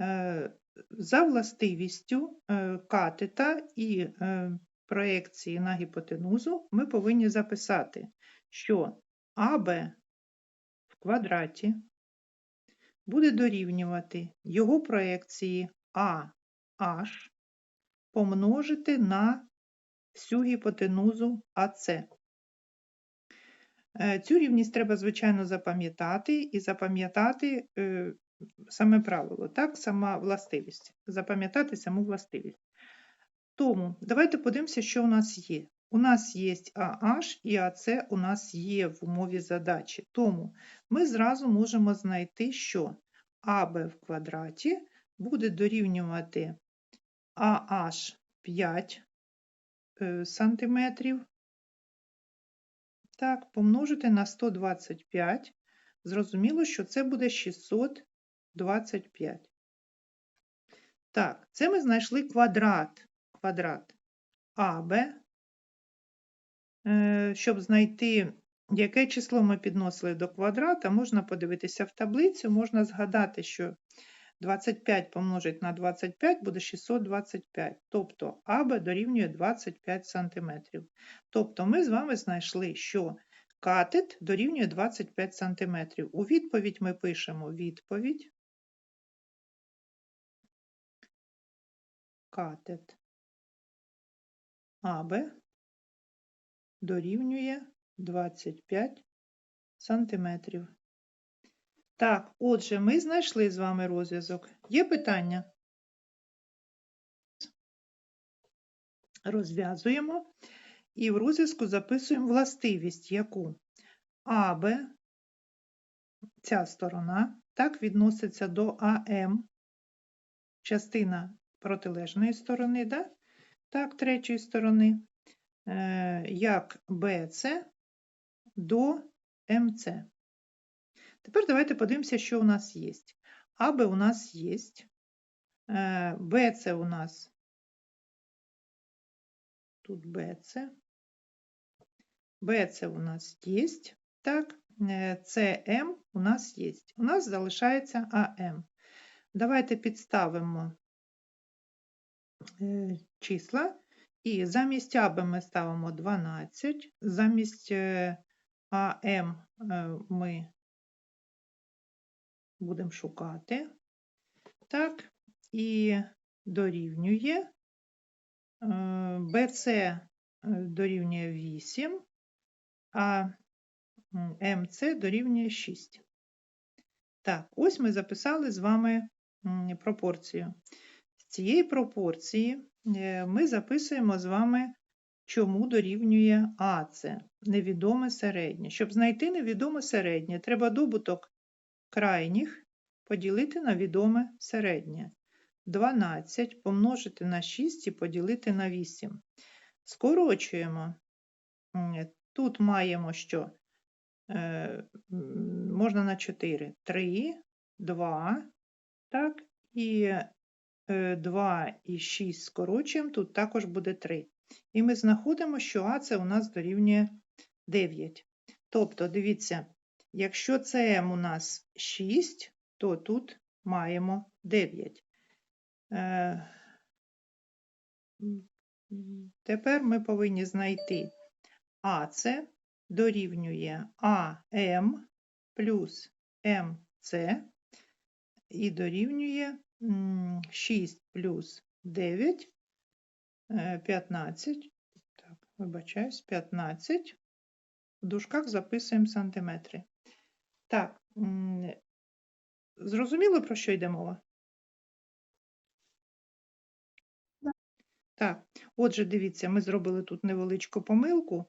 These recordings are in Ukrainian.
Е, За властивістю е, катета і е, проекції на гіпотенузу ми повинні записати, що АБ в квадраті буде дорівнювати його проекції AH помножити на всю гіпотенузу АС. Цю рівність треба, звичайно, запам'ятати і запам'ятати саме правило, так, сама властивість. Запам'ятати саму властивість. Тому давайте подивимося, що у нас є. У нас є AH і АС у нас є в умові задачі. Тому ми зразу можемо знайти, що АБ в квадраті буде дорівнювати AH 5 е, сантиметрів. Так, помножити на 125. Зрозуміло, що це буде 625. Так, це ми знайшли квадрат. Квадрат АБ. Е, Щоб знайти, яке число ми підносили до квадрата, можна подивитися в таблицю, можна згадати, що 25 помножити на 25 буде 625. Тобто АБ дорівнює 25 см. Тобто ми з вами знайшли, що катет дорівнює 25 см. У відповідь ми пишемо відповідь. Катет АБ дорівнює 25 сантиметрів. Так, отже, ми знайшли з вами розв'язок. Є питання? Розв'язуємо і в розв'язку записуємо властивість, яку АБ, ця сторона, так відноситься до АМ, частина протилежної сторони, да? так, третьої сторони, е, як БЦ до МЦ. Тепер давайте подивимося, що у нас є. АБ у нас є, БЦ у нас тут БЦ, БЦ у нас є, так, СМ у нас є. У нас залишається АМ. Давайте підставимо е, числа. І замість АБ ми ставимо 12, замість е, АМ е, ми будемо шукати. Так, і дорівнює БЦ дорівнює 8, а МЦ дорівнює 6. Так, ось ми записали з вами пропорцію. Цієї пропорції е, ми записуємо з вами, чому дорівнює АЦ, невідоме середнє. Щоб знайти невідоме середнє, треба добуток крайніх поділити на відоме середнє. 12 помножити на 6 і поділити на 8. Скорочуємо. Тут маємо що? Е, можна на 4. 3, 2, так, і 2 е, і 6 скорочуємо, тут також буде 3. І ми знаходимо, що А це у нас дорівнює 9. Тобто, дивіться, якщо це у нас 6, то тут маємо 9. Е, тепер ми повинні знайти АЦ дорівнює АМ плюс МЦ і дорівнює 6 плюс 9, 15. Так, вибачаюсь, 15. В дужках записуємо сантиметри. Так, зрозуміло, про що йде мова? Так, отже, дивіться, ми зробили тут невеличку помилку.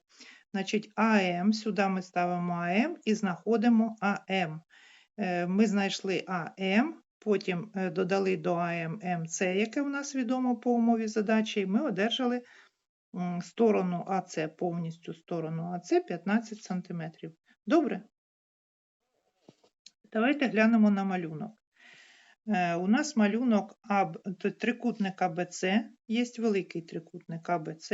Значить, АМ, сюди ми ставимо АМ і знаходимо АМ. Е, ми знайшли АМ, потім е, додали до АМ МЦ, яке у нас відомо по умові задачі, і ми одержали сторону АЦ, повністю сторону АЦ 15 см. Добре? Давайте глянемо на малюнок. Е, у нас малюнок трикутник АБЦ, є великий трикутник АБЦ.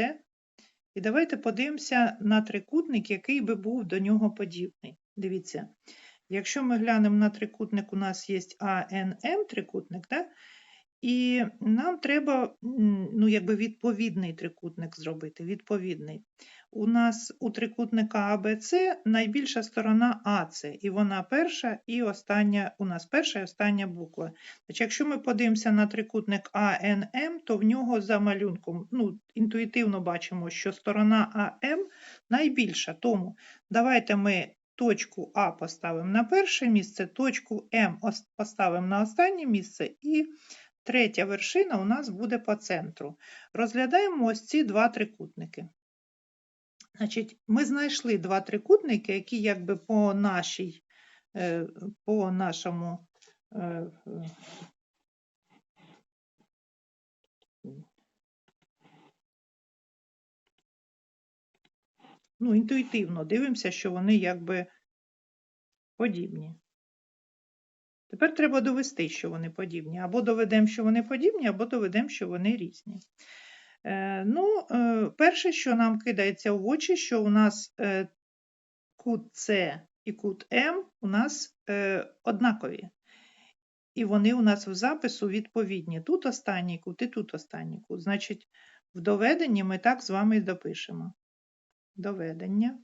І давайте подивимося на трикутник, який би був до нього подібний. Дивіться, Якщо ми глянемо на трикутник, у нас є АНМ трикутник, да? і нам треба ну, якби відповідний трикутник зробити. Відповідний. У нас у трикутника АБЦ найбільша сторона АЦ, і вона перша і остання, у нас перша і остання буква. Значить, якщо ми подивимося на трикутник АНМ, то в нього за малюнком ну, інтуїтивно бачимо, що сторона АМ найбільша. Тому давайте ми точку А поставимо на перше місце, точку М поставимо на останнє місце, і третя вершина у нас буде по центру. Розглядаємо ось ці два трикутники. Значить, ми знайшли два трикутники, які якби по нашій, е, по нашому ну, інтуїтивно дивимося, що вони якби подібні. Тепер треба довести, що вони подібні. Або доведемо, що вони подібні, або доведемо, що вони різні. Е, ну, е, перше, що нам кидається в очі, що у нас е, кут С і кут М у нас однакові. І вони у нас в запису відповідні. Тут останній кут і тут останній кут. Значить, в доведенні ми так з вами і допишемо. Доведення.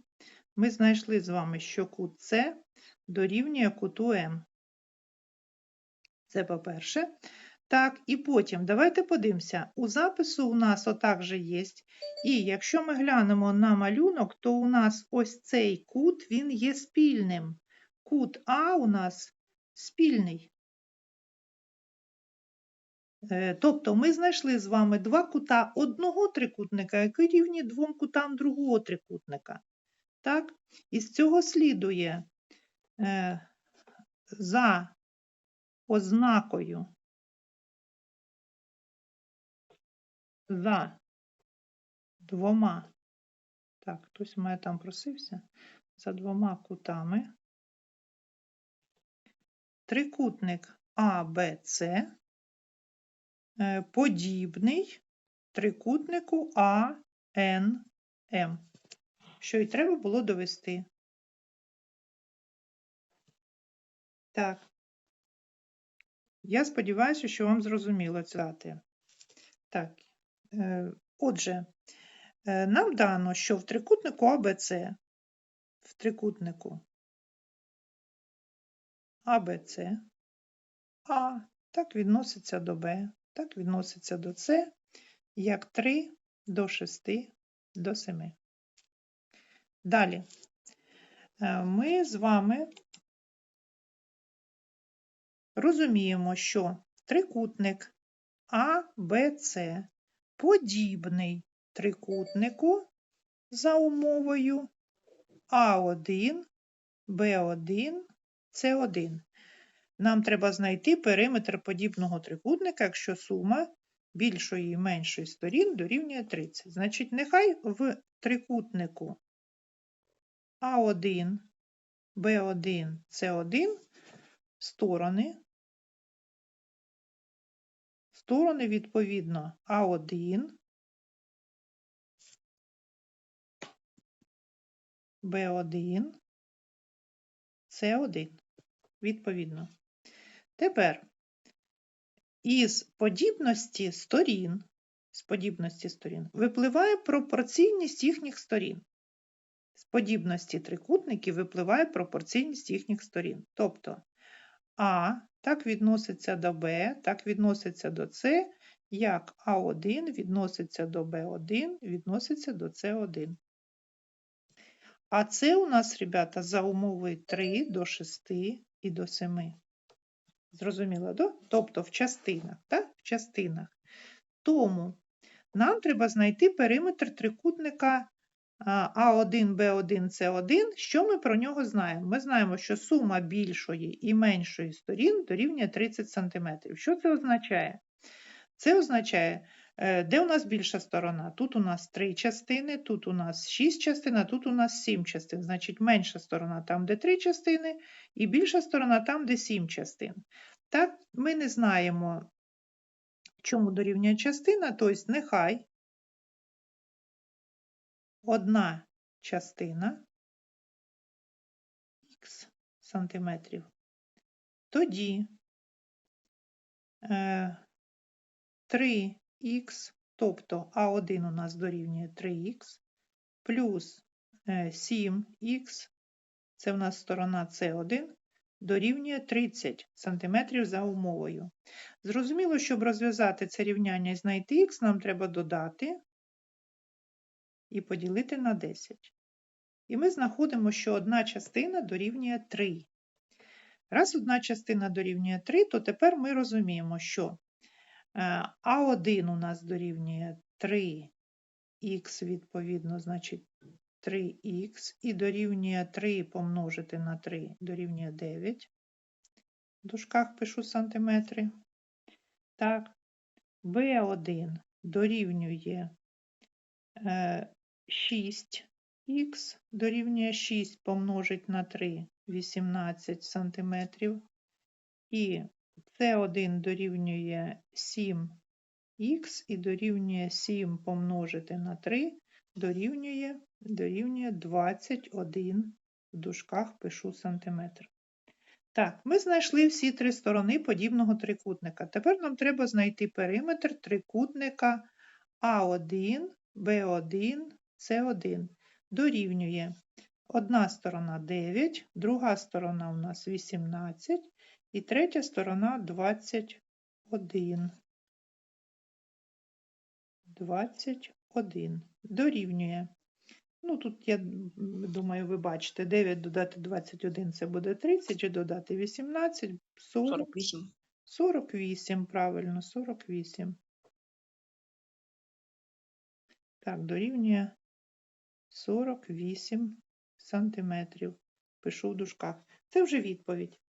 Ми знайшли з вами, що кут С дорівнює куту М. Це по-перше. Так, і потім давайте подивимося. У запису у нас отак же є. І якщо ми глянемо на малюнок, то у нас ось цей кут, він є спільним. Кут А у нас спільний. Е, Тобто ми знайшли з вами два кута одного трикутника, які рівні двом кутам другого трикутника. Так? І з цього слідує е, за ознакою за двома, так, хтось мене там просився, за двома кутами. Трикутник АБЦ подібний трикутнику АНМ, що й треба було довести. Так. Я сподіваюся, що вам зрозуміло це. Так, е, отже, е, нам дано, що в трикутнику АБЦ, в трикутнику АБЦ, А так відноситься до Б, так відноситься до С, як 3 до 6 до 7. Далі е, ми з вами розуміємо, що трикутник АБЦ подібний трикутнику за умовою А1, Б1, С1. Нам треба знайти периметр подібного трикутника, якщо сума більшої і меншої сторін дорівнює 30. Значить, нехай в трикутнику А1, Б1, С1 сторони сторони відповідно А1, Б1, С1. Відповідно. Тепер із подібності сторін, з подібності сторін випливає пропорційність їхніх сторін. З подібності трикутників випливає пропорційність їхніх сторін. Тобто А так відноситься до Б, так відноситься до С, як А1 відноситься до Б1, відноситься до С1. А це у нас, ребята, за умовою 3 до 6 і до 7. Зрозуміло, да? Тобто в частинах, так? В частинах. Тому нам треба знайти периметр трикутника А1, Б1, С1. Що ми про нього знаємо? Ми знаємо, що сума більшої і меншої сторін дорівнює 30 см. Що це означає? Це означає, Е, де у нас більша сторона? Тут у нас три частини, тут у нас шість частин, а тут у нас сім частин. Значить, менша сторона там, де три частини, і більша сторона там, де сім частин. Так, ми не знаємо, чому дорівнює частина, тобто нехай одна частина х сантиметрів. Тоді е, 3 х, тобто А1 у нас дорівнює 3х, плюс е, 7х, це в нас сторона С1, дорівнює 30 см за умовою. Зрозуміло, щоб розв'язати це рівняння і знайти х, нам треба додати і поділити на 10. І ми знаходимо, що одна частина дорівнює 3. Раз одна частина дорівнює 3, то тепер ми розуміємо, що а1 у нас дорівнює 3х, відповідно, значить 3х, і дорівнює 3 помножити на 3 дорівнює 9. В дужках пишу сантиметри. Так, Б1 дорівнює е, 6х, дорівнює 6 помножить на 3 18 сантиметрів. І С1 дорівнює 7х і дорівнює 7 помножити на 3 дорівнює, дорівнює 21 в дужках пишу сантиметр. Так, ми знайшли всі три сторони подібного трикутника. Тепер нам треба знайти периметр трикутника А1, Б1, С1. Дорівнює одна сторона 9, друга сторона у нас 18 і третя сторона 21. 21 дорівнює. Ну, тут, я думаю, ви бачите, 9 додати 21 це буде 30, і додати 18 40, 48. 48, правильно, 48. Так, дорівнює 48 сантиметрів. Пишу в дужках. Це вже відповідь.